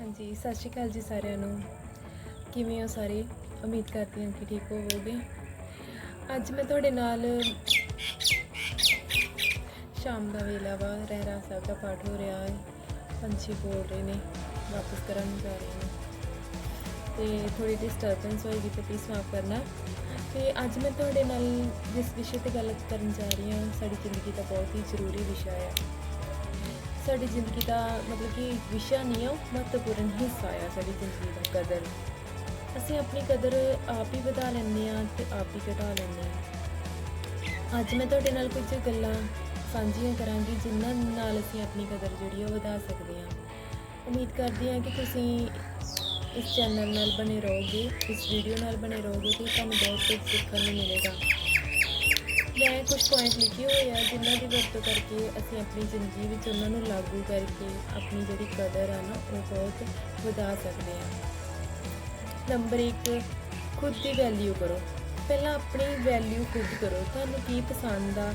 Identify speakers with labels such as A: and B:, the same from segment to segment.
A: ਹਾਂਜੀ, ਸਤਿ ਸ਼੍ਰੀ ਅਕਾਲ ਜੀ ਸਾਰਿਆਂ ਨੂੰ। ਕਿਵੇਂ ਹੋ ਸਾਰੇ? ਉਮੀਦ ਕਰਦੀ ਹਾਂ ਕਿ ਠੀਕ ਹੋਵੋਗੇ। ਅੱਜ ਮੈਂ ਤੁਹਾਡੇ ਨਾਲ ਸ਼ਾਮ ਦਾ ਵੇਲਾ ਵਾ, ਰਹਿਰਾ ਸਾਹਿਬ ਦਾ ਪਾਠ ਹੋ ਰਿਹਾ ਹੈ। ਪੰਛੀ ਬੋਲ ਰਹੇ ਨੇ, ਵਾਪਸ ਕਰਨ ਜਾ ਰਹੇ ਨੇ। ਤੇ ਥੋੜੀ ਡਿਸਟਰਬੈਂਸ ਹੋਏਗੀ ਤੇ ਪਲੀਜ਼ ਮਾਫ ਕਰਨਾ। ਤੇ ਅੱਜ ਮੈਂ ਤੁਹਾਡੇ ਨਾਲ ਜਿਸ ਵਿਸ਼ੇ ਤੇ ਗੱਲ ਕਰਨ ਜਾ ਰਹੀ ਹਾਂ, ਸਾਡੀ ਜ਼ਿੰਦਗੀ ਦਾ ਬਹੁਤ ਹੀ ਜ਼ਰੂਰੀ ਵਿਸ਼ਾ ਹੈ ਸਾਡੀ ਜ਼ਿੰਦਗੀ ਦਾ ਮਤਲਬ ਕਿ ਵਿਸ਼ਾ ਨਹੀਂ ਆ ਉਹ ਮਹੱਤਵਪੂਰਨ ਹਿੱਸਾ ਆ ਸਾਡੀ ਜ਼ਿੰਦਗੀ ਦਾ ਕਦਰ। ਅਸੀਂ ਆਪਣੀ ਕਦਰ ਆਪ ਹੀ ਵਧਾ ਲੈਂਦੇ ਆ ਤੇ ਆਪ ਹੀ ਘਟਾ ਲੈਂਦੇ ਆ ਅੱਜ ਮੈਂ ਤੁਹਾਡੇ ਨਾਲ ਕੁਝ ਗੱਲਾਂ ਸਾਂਝੀਆਂ ਕਰਾਂਗੀ, ਜਿਨ੍ਹਾਂ ਨਾਲ ਅਸੀਂ ਆਪਣੀ ਕਦਰ ਜਿਹੜੀ ਆ ਉਹ ਵਧਾ ਸਕਦੇ ਆ ਉਮੀਦ ਕਰਦੀ ਹਾਂ ਕਿ ਤੁਸੀਂ ਇਸ ਚੈਨਲ ਨਾਲ ਬਣੇ ਰਹੋਗੇ, ਇਸ ਵੀਡੀਓ ਨਾਲ ਬਣੇ ਰਹੋਗੇ ਤੇ ਤੁਹਾਨੂੰ ਬਹੁਤ ਕੁਝ ਸਿੱਖਣ ਨੂੰ ਮਿਲੇਗਾ। ਮੈਂ ਕੁਝ ਪੁਆਇੰਟ ਲਿਖੇ ਹੋਏ ਆ ਜਿਨ੍ਹਾਂ ਦੀ ਵਰਤੋਂ ਕਰਕੇ ਅਸੀਂ ਆਪਣੀ ਜ਼ਿੰਦਗੀ ਵਿੱਚ ਉਹਨਾਂ ਨੂੰ ਲਾਗੂ ਕਰਕੇ ਆਪਣੀ ਜਿਹੜੀ ਕਦਰ ਆ ਨਾ, ਉਹ ਬਹੁਤ ਵਧਾ ਸਕਦੇ ਆ ਨੰਬਰ 1 ਖੁਦ ਦੀ ਵੈਲਿਊ ਕਰੋ। ਪਹਿਲਾਂ ਆਪਣੀ ਵੈਲਿਊ ਖੁਦ ਕਰੋ। ਤੁਹਾਨੂੰ ਕੀ ਪਸੰਦ ਆ,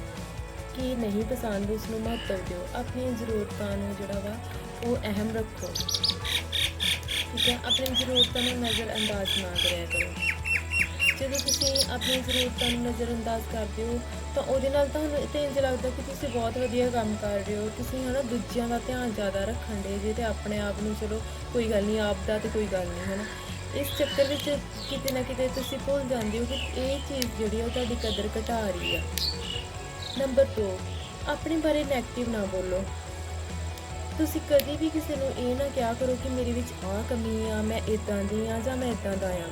A: ਕੀ ਨਹੀਂ ਪਸੰਦ ਉਸ ਨੂੰ ਮਹੱਤਵ ਦਿਓ। ਆਪਣੀਆਂ ਜ਼ਰੂਰਤਾਂ ਨੂੰ ਜਿਹੜਾ ਵਾ, ਉਹ ਅਹਿਮ ਰੱਖੋ। ਠੀਕ ਹੈ? ਆਪਣੀਆਂ ਜ਼ਰੂਰਤਾਂ ਨੂੰ ਨਜ਼ਰ ਅੰਦਾਜ਼ ਨਾ ਕਰਿਆ ਕਰੋ। ਜਦੋਂ ਤੁਸੀਂ ਆਪਣੀਆਂ ਜ਼ਰੂਰਤਾਂ ਨੂੰ ਨਜ਼ਰਅੰਦਾਜ਼ ਕਰਦੇ ਹੋ, ਤਾਂ ਉਹਦੇ ਨਾਲ ਤੁਹਾਨੂੰ ਤੇ ਇੰਜ ਲੱਗਦਾ ਕਿ ਤੁਸੀਂ ਬਹੁਤ ਵਧੀਆ ਕੰਮ ਕਰ ਰਹੇ ਹੋ। ਤੁਸੀਂ ਹਨਾ ਦੂਜਿਆਂ ਦਾ ਧਿਆਨ ਜ਼ਿਆਦਾ ਰੱਖਣ ਦੇ ਜੇ ਤੇ ਆਪਣੇ ਆਪ ਨੂੰ ਚਲੋ ਕੋਈ ਗੱਲ ਨਹੀਂ, ਆਪ ਦਾ ਤੇ ਕੋਈ ਗੱਲ ਨਹੀਂ, ਹਨਾ। ਇਸ ਚੱਕਰ ਵਿੱਚ ਕਿਤੇ ਨਾ ਕਿਤੇ ਤੁਸੀਂ ਭੁੱਲ ਜਾਂਦੇ ਹੋ ਕਿ ਇਹ ਚੀਜ਼ ਜਿਹੜੀ ਆ ਉਹ ਤੁਹਾਡੀ ਕਦਰ ਘਟਾ ਰਹੀ ਆ। ਨੰਬਰ 2 ਆਪਣੇ ਬਾਰੇ 네ਗੇਟਿਵ ਨਾ ਬੋਲੋ। ਤੁਸੀਂ ਕਦੀ ਵੀ ਕਿਸੇ ਨੂੰ ਇਹ ਨਾ ਕਿਹਾ ਕਰੋ ਕਿ ਮੇਰੇ ਵਿੱਚ ਆਹ ਕਮੀ ਆ, ਮੈਂ ਇਦਾਂ ਦੀ ਆ ਜਾਂ ਮੈਂ ਇਦਾਂ ਦਾ ਆ।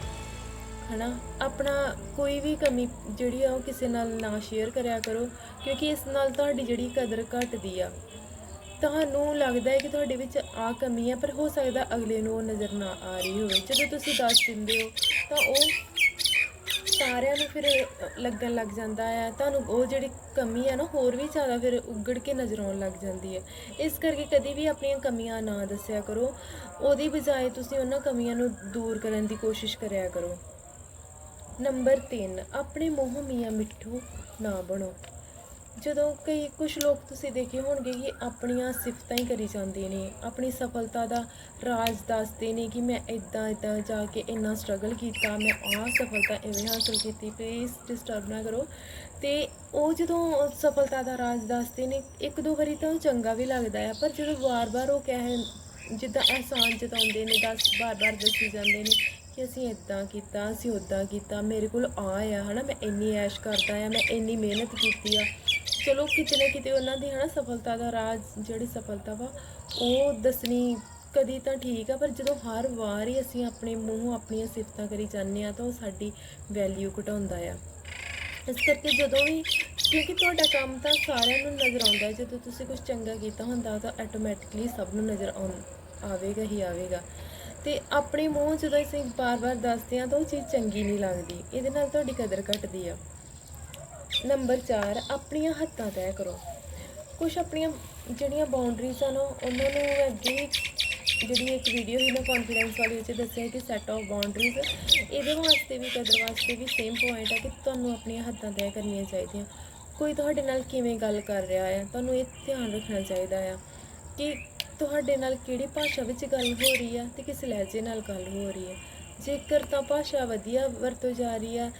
A: ਹਨਾ, ਆਪਣਾ ਕੋਈ ਵੀ ਕਮੀ ਜਿਹੜੀ ਆ ਉਹ ਕਿਸੇ ਨਾਲ ਨਾ ਸ਼ੇਅਰ ਕਰਿਆ ਕਰੋ, ਕਿਉਂਕਿ ਇਸ ਨਾਲ ਤੁਹਾਡੀ ਜਿਹੜੀ ਕਦਰ ਘਟਦੀ ਆ। ਤੁਹਾਨੂੰ ਲੱਗਦਾ ਹੈ ਕਿ ਤੁਹਾਡੇ ਵਿੱਚ ਆ ਕਮੀ ਹੈ ਪਰ ਹੋ ਸਕਦਾ ਅਗਲੇ ਨੂੰ ਉਹ ਨਜ਼ਰ ਨਾ ਆ ਰਹੀ ਹੋਵੇ। ਜਦੋਂ ਤੁਸੀਂ ਦੱਸ ਦਿੰਦੇ ਹੋ, ਤਾਂ ਉਹ ਸਾਰਿਆਂ ਨੂੰ ਫਿਰ ਲੱਗਣ ਲੱਗ ਜਾਂਦਾ ਆ। ਤੁਹਾਨੂੰ ਉਹ ਜਿਹੜੀ ਕਮੀ ਹੈ ਨਾ, ਹੋਰ ਵੀ ਜ਼ਿਆਦਾ ਫਿਰ ਉੱਗੜ ਕੇ ਨਜ਼ਰ ਆਉਣ ਲੱਗ ਜਾਂਦੀ ਹੈ ਇਸ ਕਰਕੇ ਕਦੀ ਵੀ ਆਪਣੀਆਂ ਕਮੀਆਂ ਨਾ ਦੱਸਿਆ ਕਰੋ। ਉਹਦੀ ਬਜਾਏ ਤੁਸੀਂ ਉਹਨਾਂ ਕਮੀਆਂ ਨੂੰ ਦੂਰ ਕਰਨ ਦੀ ਕੋਸ਼ਿਸ਼ ਕਰਿਆ ਕਰੋ। ਨੰਬਰ 3 ਆਪਣੇ ਮੂੰਹ ਮੀਆਂ ਮਿੱਠੂ ਨਾ ਬਣੋ। ਜਦੋਂ ਕਈ ਕੁਝ ਲੋਕ ਤੁਸੀਂ ਦੇਖੇ ਹੋਣਗੇ ਕਿ ਆਪਣੀਆਂ ਸਿਫਤਾਂ ਹੀ ਕਰੀ ਜਾਂਦੇ ਨੇ, ਆਪਣੀ ਸਫਲਤਾ ਦਾ ਰਾਜ਼ ਦੱਸਦੇ ਨੇ ਕਿ ਮੈਂ ਇਦਾਂ ਇਦਾਂ ਜਾ ਕੇ ਇੰਨਾ ਸਟਰਗਲ ਕੀਤਾ, ਮੈਂ ਆਹ ਸਫਲਤਾ ਇਵੇਂ ਹਾਸਲ ਕੀਤੀ ਪਲੀਜ਼ ਡਿਸਟਰਬ ਨਾ ਕਰੋ। ਤੇ ਉਹ ਜਦੋਂ ਸਫਲਤਾ ਦਾ ਰਾਜ਼ ਦੱਸਦੇ ਨੇ, ਇੱਕ ਦੋ ਵਾਰੀ ਤਾਂ ਉਹ ਚੰਗਾ ਵੀ ਲੱਗਦਾ ਹੈ ਪਰ ਜਦੋਂ ਵਾਰ-ਵਾਰ ਉਹ ਕਹਿ ਜਿੱਦਾਂ ਅਹਿਸਾਨ ਜਤਾਉਂਦੇ ਨੇ, ਦੱਸ ਵਾਰ ਵਾਰ ਦੱਸੀ ਜਾਂਦੇ ਨੇ ਕਿ ਅਸੀਂ ਇਦਾਂ ਕੀਤਾ, ਅਸੀਂ ਉਦਾਂ ਕੀਤਾ, ਮੇਰੇ ਕੋਲ ਆ ਆ, ਹਨਾ, ਮੈਂ ਇੰਨੀ ਐਸ਼ ਕਰਦਾ ਆ, ਮੈਂ ਇੰਨੀ ਮਿਹਨਤ ਕੀਤੀ ਆ। ਚਲੋ, ਕਿਤੇ ਨਾ ਕਿਤੇ ਉਹਨਾਂ ਦੀ, ਹਨਾ, ਸਫਲਤਾ ਦਾ ਰਾਜ ਜਿਹੜੀ ਸਫਲਤਾ ਵਾ, ਉਹ ਦੱਸਣੀ ਕਦੀ ਤਾਂ ਠੀਕ ਆ, ਪਰ ਜਦੋਂ ਹਰ ਵਾਰ ਹੀ ਅਸੀਂ ਆਪਣੇ ਮੂੰਹੋਂ ਆਪਣੀਆਂ ਸਿਫਤਾਂ ਕਰੀ ਜਾਂਦੇ ਆ, ਤਾਂ ਉਹ ਸਾਡੀ ਵੈਲਿਊ ਘਟਾਉਂਦਾ ਆ। ਇਸ ਕਰਕੇ ਜਦੋਂ ਵੀ, ਕਿਉਂਕਿ ਤੁਹਾਡਾ ਕੰਮ ਤਾਂ ਸਾਰਿਆਂ ਨੂੰ ਨਜ਼ਰ ਆਉਂਦਾ ਜਦੋਂ ਤੁਸੀਂ ਕੁਝ ਚੰਗਾ ਕੀਤਾ ਹੁੰਦਾ, ਤਾਂ ਆਟੋਮੈਟਿਕਲੀ ਸਭ ਨੂੰ ਨਜ਼ਰ ਆਉਂ ਆਵੇਗਾ ਹੀ ਆਵੇਗਾ। ਤੇ ਆਪਣੇ ਮੂੰਹ ਜਦੋਂ ਅਸੀਂ ਬਾਰ-ਬਾਰ ਦੱਸਦੇ ਹਾਂ ਤਾਂ ਉਹ ਚੀਜ਼ ਚੰਗੀ ਨਹੀਂ ਲੱਗਦੀ। ਇਹਦੇ ਨਾਲ ਤੁਹਾਡੀ ਕਦਰ ਘਟਦੀ ਆ। ਨੰਬਰ 4 ਆਪਣੀਆਂ ਹੱਦਾਂ ਤੈਅ ਕਰੋ। ਕੁਝ ਆਪਣੀਆਂ ਜਿਹੜੀਆਂ ਬਾਉਂਡਰੀਜ਼ ਹਨ, ਉਹਨਾਂ ਨੂੰ ਅੱਗੇ ਜਿਹੜੀ ਇੱਕ ਵੀਡੀਓ ਸੀ ਨਾ ਕੌਨਫੀਡੈਂਸ ਵਾਲੀ ਵਿੱਚ ਦੱਸਿਆ ਕਿ ਸੈਟ ਆਫ ਬਾਉਂਡਰੀਜ਼ ਇਹਦੇ ਵਾਸਤੇ ਵੀ, ਕਦਰ ਵਾਸਤੇ ਵੀ ਸੇਮ ਪੁਆਇੰਟ ਆ ਕਿ ਤੁਹਾਨੂੰ ਆਪਣੀਆਂ ਹੱਦਾਂ ਤੈਅ ਕਰਨੀਆਂ ਚਾਹੀਦੀਆਂ। ਕੋਈ ਤੁਹਾਡੇ ਨਾਲ ਕਿਵੇਂ ਗੱਲ ਕਰ ਰਿਹਾ ਹੈ ਤੁਹਾਨੂੰ ਇਹ ਧਿਆਨ ਰੱਖਣਾ ਚਾਹੀਦਾ ਆ ਕਿ ਤੁਹਾਡੇ ਨਾਲ ਕਿਹੜੀ ਭਾਸ਼ਾ ਵਿੱਚ ਗੱਲ ਹੋ ਰਹੀ ਆ ਤੇ ਕਿਸ ਲਹਿਜੇ ਨਾਲ ਗੱਲ ਹੋ ਰਹੀ ਹੈ ਜੇਕਰ ਤਾਂ ਭਾਸ਼ਾ ਵਧੀਆ ਵਰਤੋਂ ਜਾ ਰਹੀ ਆ,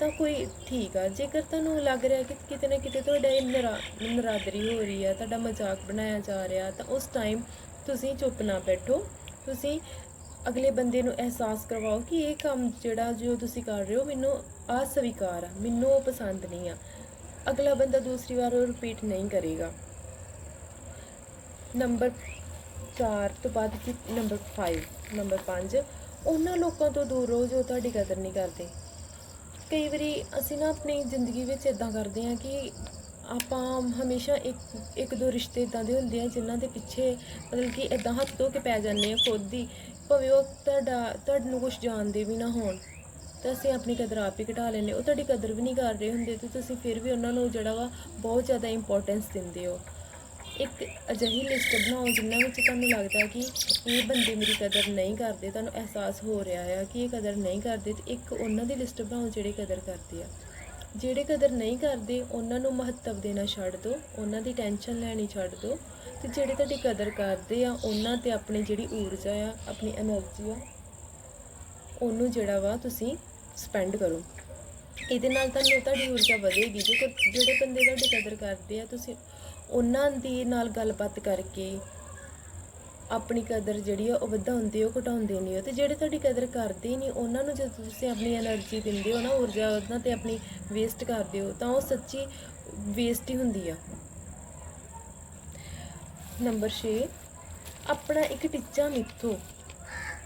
A: ਤਾਂ ਕੋਈ ਠੀਕ ਆ। ਜੇਕਰ ਤੁਹਾਨੂੰ ਲੱਗ ਰਿਹਾ ਕਿ ਕਿਤੇ ਨਾ ਕਿਤੇ ਤੁਹਾਡਾ ਇਹ ਨਰਾ, ਨਰਾਦਰੀ ਹੋ ਰਹੀ ਆ, ਤੁਹਾਡਾ ਮਜ਼ਾਕ ਬਣਾਇਆ ਜਾ ਰਿਹਾ, ਤਾਂ ਉਸ ਟਾਈਮ ਤੁਸੀਂ ਚੁੱਪ ਨਾ ਬੈਠੋ। ਤੁਸੀਂ ਅਗਲੇ ਬੰਦੇ ਨੂੰ ਅਹਿਸਾਸ ਕਰਵਾਓ ਕਿ ਇਹ ਕੰਮ ਜਿਹੜਾ ਜੋ ਤੁਸੀਂ ਕਰ ਰਹੇ ਹੋ, ਮੈਨੂੰ ਅਸਵੀਕਾਰ ਆ, ਮੈਨੂੰ ਉਹ ਪਸੰਦ ਨਹੀਂ ਆ। ਅਗਲਾ ਬੰਦਾ ਦੂਸਰੀ ਵਾਰ ਉਹ ਰਿਪੀਟ ਨਹੀਂ ਕਰੇਗਾ। ਨੰਬਰ 4 ਤੋਂ ਬਾਅਦ ਕਿ ਨੰਬਰ 5 ਨੰਬਰ 5 ਉਹਨਾਂ ਲੋਕਾਂ ਤੋਂ ਦੂਰ ਰਹੋ ਜੋ ਤੁਹਾਡੀ ਕਦਰ ਨਹੀਂ ਕਰਦੇ। ਕਈ ਵਾਰੀ ਅਸੀਂ ਨਾ ਆਪਣੀ ਜ਼ਿੰਦਗੀ ਵਿੱਚ ਇਦਾਂ ਕਰਦੇ ਹਾਂ ਕਿ ਆਪਾਂ ਹਮੇਸ਼ਾ ਇੱਕ ਇੱਕ ਦੋ ਰਿਸ਼ਤੇ ਇਦਾਂ ਦੇ ਹੁੰਦੇ ਆ ਜਿਨ੍ਹਾਂ ਦੇ ਪਿੱਛੇ ਮਤਲਬ ਕਿ ਇਦਾਂ ਹੱਥ ਧੋ ਕੇ ਪੈ ਜਾਂਦੇ ਆ ਖੁਦ ਹੀ ਭਾਵੇਂ ਉਹ ਤੁਹਾਡਾ ਤੁਹਾਨੂੰ ਕੁਝ ਜਾਣਦੇ ਵੀ ਨਾ ਹੋਣ। ਤਾਂ ਅਸੀਂ ਆਪਣੀ ਕਦਰ ਆਪ ਹੀ ਘਟਾ ਲੈਂਦੇ ਉਹ ਤੁਹਾਡੀ ਕਦਰ ਵੀ ਨਹੀਂ ਕਰ ਰਹੇ ਹੁੰਦੇ ਤੇ ਤੁਸੀਂ ਫਿਰ ਵੀ ਉਹਨਾਂ ਨੂੰ ਜਿਹੜਾ ਵਾ ਬਹੁਤ ਜ਼ਿਆਦਾ ਇੰਪੋਰਟੈਂਸ ਦਿੰਦੇ ਹੋ। ਇੱਕ ਅਜਿਹੀ ਲਿਸਟ ਬਣਾਓ ਜਿੰਨਾਂ ਵਿੱਚ ਤੁਹਾਨੂੰ ਲੱਗਦਾ ਹੈ ਕਿ ਇਹ ਬੰਦੇ ਮੇਰੀ ਕਦਰ ਨਹੀਂ ਕਰਦੇ, ਤੁਹਾਨੂੰ ਅਹਿਸਾਸ ਹੋ ਰਿਹਾ ਹੈ ਕਿ ਇਹ ਕਦਰ ਨਹੀਂ ਕਰਦੇ ਤੇ ਇੱਕ ਉਹਨਾਂ ਦੀ ਲਿਸਟ ਬਣਾਓ ਜਿਹੜੇ ਕਦਰ ਕਰਦੇ ਆ। ਜਿਹੜੇ ਕਦਰ ਨਹੀਂ ਕਰਦੇ, ਉਹਨਾਂ ਨੂੰ ਮਹੱਤਵ ਦੇਣਾ ਛੱਡ ਦਿਓ ਉਹਨਾਂ ਦੀ ਟੈਨਸ਼ਨ ਲੈਣੀ ਛੱਡ ਦਿਓ ਤੇ ਜਿਹੜੇ ਤੁਹਾਡੀ ਕਦਰ ਕਰਦੇ ਆ, ਉਹਨਾਂ ਤੇ ਆਪਣੀ ਜਿਹੜੀ ਊਰਜਾ ਆ, ਆਪਣੀ એનર્ਜੀ ਆ, ਉਹਨੂੰ ਜਿਹੜਾ ਵਾ ਤੁਸੀਂ ਸਪੈਂਡ ਕਰੋ। ਇਹਦੇ ਨਾਲ ਤੁਹਾਨੂੰ ਤੁਹਾਡੀ ਊਰਜਾ ਵਧੇਗੀ ਜੇ ਜਿਹੜੇ ਬੰਦੇ ਤੁਹਾਡੀ ਕਦਰ ਕਰਦੇ ਆ, ਤੁਸੀਂ ਉਹਨਾਂ ਦੀ ਨਾਲ ਗੱਲਬਾਤ ਕਰਕੇ ਆਪਣੀ ਕਦਰ ਜਿਹੜੀ ਆ ਉਹ ਵਧਾਉਂਦੇ ਹੋ, ਘਟਾਉਂਦੇ ਨਹੀਂ ਹੋ ਤੇ ਜਿਹੜੇ ਤੁਹਾਡੀ ਕਦਰ ਕਰਦੇ ਨਹੀਂ, ਉਹਨਾਂ ਨੂੰ ਜਦੋਂ ਤੁਸੀਂ ਆਪਣੀ એનર્ਜੀ ਦਿੰਦੇ ਹੋ ਨਾ, ਊਰਜਾ ਉਹਨਾਂ ਤੇ ਆਪਣੀ ਵੇਸਟ ਕਰਦੇ ਹੋ, ਤਾਂ ਉਹ ਸੱਚੀ ਵੇਸਟ ਹੀ ਹੁੰਦੀ ਆ। ਨੰਬਰ 6 ਆਪਣਾ ਇੱਕ ਟਿੱਚਾ ਮਿੱਥੋ,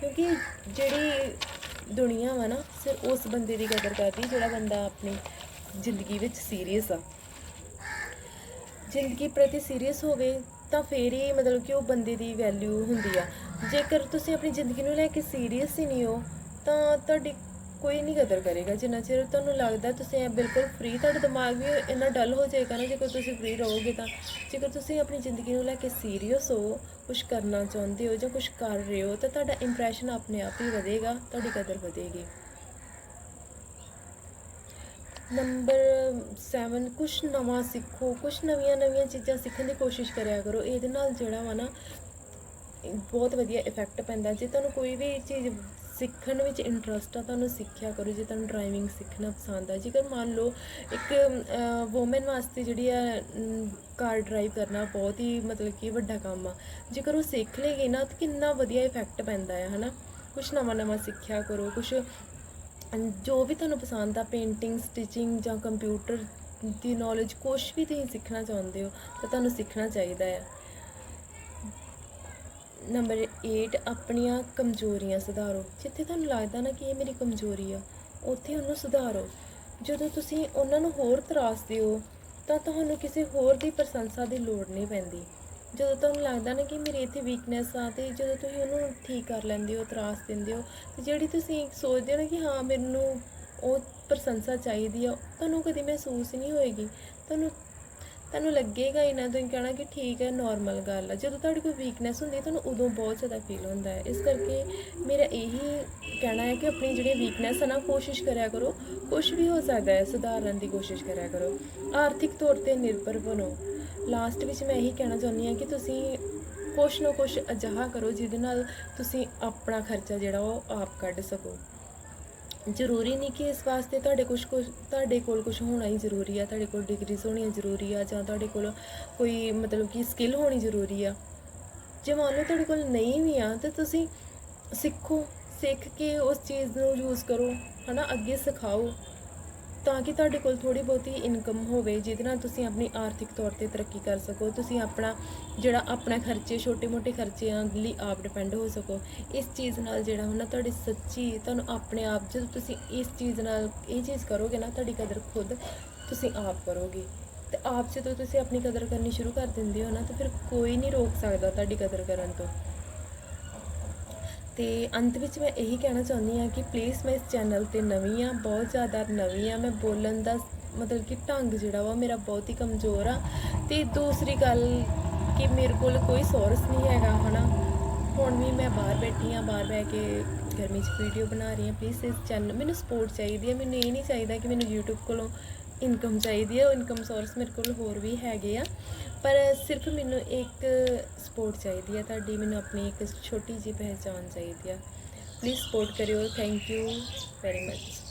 A: ਕਿਉਂਕਿ ਜਿਹੜੀ ਦੁਨੀਆ ਵਾ ਨਾ ਸਿਰ ਉਸ ਬੰਦੇ ਦੀ ਕਦਰ ਕਰਦੀ ਜਿਹੜਾ ਬੰਦਾ ਆਪਣੀ ਜ਼ਿੰਦਗੀ ਵਿੱਚ ਸੀਰੀਅਸ ਆ। ਜ਼ਿੰਦਗੀ ਪ੍ਰਤੀ ਸੀਰੀਅਸ ਹੋ ਗਏ, ਤਾਂ ਫੇਰ ਹੀ ਮਤਲਬ ਕਿ ਉਹ ਬੰਦੇ ਦੀ ਵੈਲਿਊ ਹੁੰਦੀ ਆ। ਜੇਕਰ ਤੁਸੀਂ ਆਪਣੀ ਜ਼ਿੰਦਗੀ ਨੂੰ ਲੈ ਕੇ ਸੀਰੀਅਸ ਹੀ ਨਹੀਂ ਹੋ, ਤਾਂ ਤੁਹਾਡੀ ਕੋਈ ਨਹੀਂ ਕਦਰ ਕਰੇਗਾ। ਜਿੰਨਾ ਚਿਰ ਤੁਹਾਨੂੰ ਲੱਗਦਾ ਤੁਸੀਂ ਇਹ ਬਿਲਕੁਲ ਫ੍ਰੀ ਤੁਹਾਡਾ ਦਿਮਾਗ ਵੀ ਇੰਨਾ ਡਲ ਹੋ ਜਾਏਗਾ ਨਾ, ਜੇਕਰ ਤੁਸੀਂ ਫ੍ਰੀ ਰਹੋਗੇ ਤਾਂ। ਜੇਕਰ ਤੁਸੀਂ ਆਪਣੀ ਜ਼ਿੰਦਗੀ ਨੂੰ ਲੈ ਕੇ ਸੀਰੀਅਸ ਹੋ ਕੁਝ ਕਰਨਾ ਚਾਹੁੰਦੇ ਹੋ ਜਾਂ ਕੁਝ ਕਰ ਰਹੇ ਹੋ, ਤਾਂ ਤੁਹਾਡਾ ਇੰਪ੍ਰੈਸ਼ਨ ਆਪਣੇ ਆਪ ਹੀ ਵਧੇਗਾ, ਤੁਹਾਡੀ ਕਦਰ ਵਧੇਗੀ। ਨੰਬਰ 7 ਕੁਝ ਨਵਾਂ ਸਿੱਖੋ ਕੁਝ ਨਵੀਆਂ ਨਵੀਆਂ ਚੀਜ਼ਾਂ ਸਿੱਖਣ ਦੀ ਕੋਸ਼ਿਸ਼ ਕਰਿਆ ਕਰੋ। ਇਹਦੇ ਨਾਲ ਜਿਹੜਾ ਵਾ ਨਾ, ਬਹੁਤ ਵਧੀਆ ਇਫੈਕਟ ਪੈਂਦਾ। ਜੇ ਤੁਹਾਨੂੰ ਕੋਈ ਵੀ ਚੀਜ਼ ਸਿੱਖਣ ਵਿੱਚ ਇੰਟਰਸਟ ਆ, ਤੁਹਾਨੂੰ ਸਿੱਖਿਆ ਕਰੋ। ਜੇ ਤੁਹਾਨੂੰ ਡਰਾਈਵਿੰਗ ਸਿੱਖਣਾ ਪਸੰਦ ਆ, ਜੇਕਰ ਮੰਨ ਲਓ ਇੱਕ ਔਮਨ ਵਾਸਤੇ ਜਿਹੜੀ ਆ ਕਾਰ ਡਰਾਈਵ ਕਰਨਾ ਬਹੁਤ ਹੀ ਮਤਲਬ ਕਿ ਵੱਡਾ ਕੰਮ ਆ। ਜੇਕਰ ਉਹ ਸਿੱਖ ਲੇਗੀ ਨਾ, ਤਾਂ ਕਿੰਨਾ ਵਧੀਆ ਇਫੈਕਟ ਪੈਂਦਾ ਹੈ ਹਨਾ? ਕੁਝ ਨਵਾਂ ਨਵਾਂ ਸਿੱਖਿਆ ਕਰੋ ਕੁਝ ਜੋ ਵੀ ਤੁਹਾਨੂੰ ਪਸੰਦ ਆ ਪੇਂਟਿੰਗ ਸਟਿਚਿੰਗ ਜਾਂ ਕੰਪਿਊਟਰ ਦੀ ਨੌਲੇਜ ਕੁਝ ਵੀ ਤੁਸੀਂ ਸਿੱਖਣਾ ਚਾਹੁੰਦੇ ਹੋ, ਤਾਂ ਤੁਹਾਨੂੰ ਸਿੱਖਣਾ ਚਾਹੀਦਾ ਹੈ। ਨੰਬਰ 8 ਆਪਣੀਆਂ ਕਮਜ਼ੋਰੀਆਂ ਸੁਧਾਰੋ। ਜਿੱਥੇ ਤੁਹਾਨੂੰ ਲੱਗਦਾ ਨਾ ਕਿ ਇਹ ਮੇਰੀ ਕਮਜ਼ੋਰੀ ਆ, ਉੱਥੇ ਉਹਨੂੰ ਸੁਧਾਰੋ। ਜਦੋਂ ਤੁਸੀਂ ਉਹਨਾਂ ਨੂੰ ਹੋਰ ਤਰਾਸਦੇ ਹੋ, ਤਾਂ ਤੁਹਾਨੂੰ ਕਿਸੇ ਹੋਰ ਦੀ ਪ੍ਰਸ਼ੰਸਾ ਦੀ ਲੋੜ ਨਹੀਂ ਪੈਂਦੀ। ਜਦੋਂ ਤੁਹਾਨੂੰ ਲੱਗਦਾ ਨਾ ਕਿ ਮੇਰੀ ਇੱਥੇ ਵੀਕਨੈਸ ਆ ਤੇ ਜਦੋਂ ਤੁਸੀਂ ਉਹਨੂੰ ਠੀਕ ਕਰ ਲੈਂਦੇ ਹੋ, ਤਰਾਸ ਦਿੰਦੇ ਹੋ, ਤੇ ਜਿਹੜੀ ਤੁਸੀਂ ਸੋਚਦੇ ਹੋ ਨਾ ਕਿ ਹਾਂ, ਮੈਨੂੰ ਉਹ ਪ੍ਰਸ਼ੰਸਾ ਚਾਹੀਦੀ ਆ, ਤੁਹਾਨੂੰ ਕਦੀ ਮਹਿਸੂਸ ਨਹੀਂ ਹੋਏਗੀ। ਤੁਹਾਨੂੰ ਤੁਹਾਨੂੰ ਲੱਗੇਗਾ ਇਹਨਾਂ ਤੋਂ ਹੀ ਕਹਿਣਾ ਕਿ ਠੀਕ ਹੈ ਨਾਰਮਲ ਗੱਲ ਆ। ਜਦੋਂ ਤੁਹਾਡੀ ਕੋਈ ਵੀਕਨੈਸ ਹੁੰਦੀ ਹੈ ਤੁਹਾਨੂੰ ਉਦੋਂ ਬਹੁਤ ਜ਼ਿਆਦਾ ਫੀਲ ਹੁੰਦਾ ਹੈ। ਇਸ ਕਰਕੇ ਮੇਰਾ ਇਹੀ ਕਹਿਣਾ ਹੈ ਕਿ ਆਪਣੀ ਜਿਹੜੀ ਵੀਕਨੈਸ ਹੈ ਨਾ, ਕੋਸ਼ਿਸ਼ ਕਰਿਆ ਕਰੋ। ਕੁਝ ਵੀ ਹੋ ਸਕਦਾ ਹੈ, ਸੁਧਾਰਨ ਦੀ ਕੋਸ਼ਿਸ਼ ਕਰਿਆ ਕਰੋ। ਆਰਥਿਕ ਤੌਰ ਤੇ ਨਿਰਭਰ ਬਣੋ। ਲਾਸਟ ਵਿੱਚ ਮੈਂ ਇਹੀ ਕਹਿਣਾ ਚਾਹੁੰਦੀ ਹਾਂ ਕਿ ਤੁਸੀਂ ਕੁਛ ਨਾ ਕੁਛ ਅਜਿਹਾ ਕਰੋ ਜਿਹਦੇ ਨਾਲ ਤੁਸੀਂ ਆਪਣਾ ਖਰਚਾ ਜਿਹੜਾ ਉਹ ਆਪ ਕੱਢ ਸਕੋ। ਜ਼ਰੂਰੀ ਨਹੀਂ ਕਿ ਇਸ ਵਾਸਤੇ ਤੁਹਾਡੇ ਕੁਝ ਕੁਝ ਤੁਹਾਡੇ ਕੋਲ ਕੁਝ ਹੋਣਾ ਹੀ ਜ਼ਰੂਰੀ ਆ, ਤੁਹਾਡੇ ਕੋਲ ਡਿਗਰੀਜ਼ ਹੋਣੀਆਂ ਜ਼ਰੂਰੀ ਆ ਜਾਂ ਤੁਹਾਡੇ ਕੋਲ ਕੋਈ ਮਤਲਬ ਕਿ ਸਕਿੱਲ ਹੋਣੀ ਜ਼ਰੂਰੀ ਆ। ਜੇ ਮੰਨ ਲਓ ਤੁਹਾਡੇ ਕੋਲ ਨਹੀਂ ਵੀ ਆ, ਤਾਂ ਤੁਸੀਂ ਸਿੱਖੋ, ਸਿੱਖ ਕੇ ਉਸ ਚੀਜ਼ ਨੂੰ ਯੂਜ਼ ਕਰੋ, ਹਨਾ, ਅੱਗੇ ਸਿਖਾਓ। ਤਾਂ ਕਿ ਤੁਹਾਡੇ ਕੋਲ ਥੋੜੀ ਬਹੁਤੀ ਇਨਕਮ ਹੋਵੇ, ਜਿਹਦੇ ਨਾਲ ਤੁਸੀਂ ਆਪਣੀ ਆਰਥਿਕ ਤੌਰ ਤੇ ਤਰੱਕੀ ਕਰ ਸਕੋ, ਤੁਸੀਂ ਆਪਣਾ ਜਿਹੜਾ ਆਪਣਾ ਖਰਚੇ, ਛੋਟੇ-ਮੋਟੇ ਖਰਚਿਆਂ ਲਈ ਆਪ ਡਿਪੈਂਡ ਹੋ ਸਕੋ। ਇਸ ਚੀਜ਼ ਨਾਲ ਜਿਹੜਾ ਹੁੰਦਾ, ਤੁਹਾਡੀ ਸੱਚੀ ਤੁਹਾਨੂੰ ਆਪਣੇ ਆਪ, ਜਦੋਂ ਤੁਸੀਂ ਇਸ ਚੀਜ਼ ਨਾਲ ਇਹ ਚੀਜ਼ ਕਰੋਗੇ ਨਾ, ਤੁਹਾਡੀ ਕਦਰ ਖੁਦ ਤੁਸੀਂ ਆਪ ਕਰੋਗੇ। ਤੇ ਆਪ ਜਦੋਂ ਤੁਸੀਂ ਆਪਣੀ ਕਦਰ ਕਰਨੀ ਸ਼ੁਰੂ ਕਰ ਦਿੰਦੇ ਹੋ ਨਾ, ਤਾਂ ਫਿਰ ਕੋਈ ਨਹੀਂ ਰੋਕ ਸਕਦਾ ਤੁਹਾਡੀ ਕਦਰ ਕਰਨ ਤੋਂ। ਤੇ ਅੰਤ ਵਿੱਚ ਮੈਂ ਇਹੀ ਕਹਿਣਾ ਚਾਹੁੰਦੀ ਹਾਂ ਕਿ ਪਲੀਜ਼ ਮੈਂ ਇਸ ਚੈਨਲ ਤੇ ਨਵੀਂ ਆ ਬਹੁਤ ਜ਼ਿਆਦਾ ਨਵੀਂ ਆ ਮੈਂ ਬੋਲਣ ਦਾ ਮਤਲਬ ਕਿ ਢੰਗ ਜਿਹੜਾ ਵਾ ਮੇਰਾ ਬਹੁਤ ਹੀ ਕਮਜ਼ੋਰ ਆ। ਤੇ ਦੂਸਰੀ ਗੱਲ ਕਿ ਮੇਰੇ ਕੋਲ ਕੋਈ ਸੋਰਸ ਨਹੀਂ ਹੈਗਾ, ਹਨਾ। ਹੁਣ ਵੀ ਮੈਂ ਬਾਹਰ ਬੈਠੀ ਆ ਬਾਹਰ ਬਹਿ ਕੇ ਗਰਮੀ 'ਚ ਵੀਡੀਓ ਬਣਾ ਰਹੀ ਹਾਂ। ਪਲੀਜ਼ ਇਸ ਚੈਨਲ ਮੈਨੂੰ ਸਪੋਰਟ ਚਾਹੀਦੀ ਹੈ। ਮੈਨੂੰ ਇਹ ਨਹੀਂ ਚਾਹੀਦਾ ਕਿ ਮੈਨੂੰ YouTube ਕੋਲੋਂ ਇਨਕਮ ਚਾਹੀਦੀ ਹੈ, ਉਹ ਇਨਕਮ ਸੋਰਸ ਮੇਰੇ ਕੋਲ ਹੋਰ ਵੀ ਹੈਗੇ ਆ। ਪਰ ਸਿਰਫ ਮੈਨੂੰ ਇੱਕ ਸਪੋਰਟ ਚਾਹੀਦੀ ਹੈ, ਤੁਹਾਡੀ ਮੈਨੂੰ ਆਪਣੀ ਇੱਕ ਛੋਟੀ ਜਿਹੀ ਪਹਿਚਾਣ ਚਾਹੀਦੀ ਆ। ਪਲੀਜ਼ ਸਪੋਰਟ ਕਰਿਓ ਥੈਂਕ ਯੂ ਵੈਰੀ ਮਚ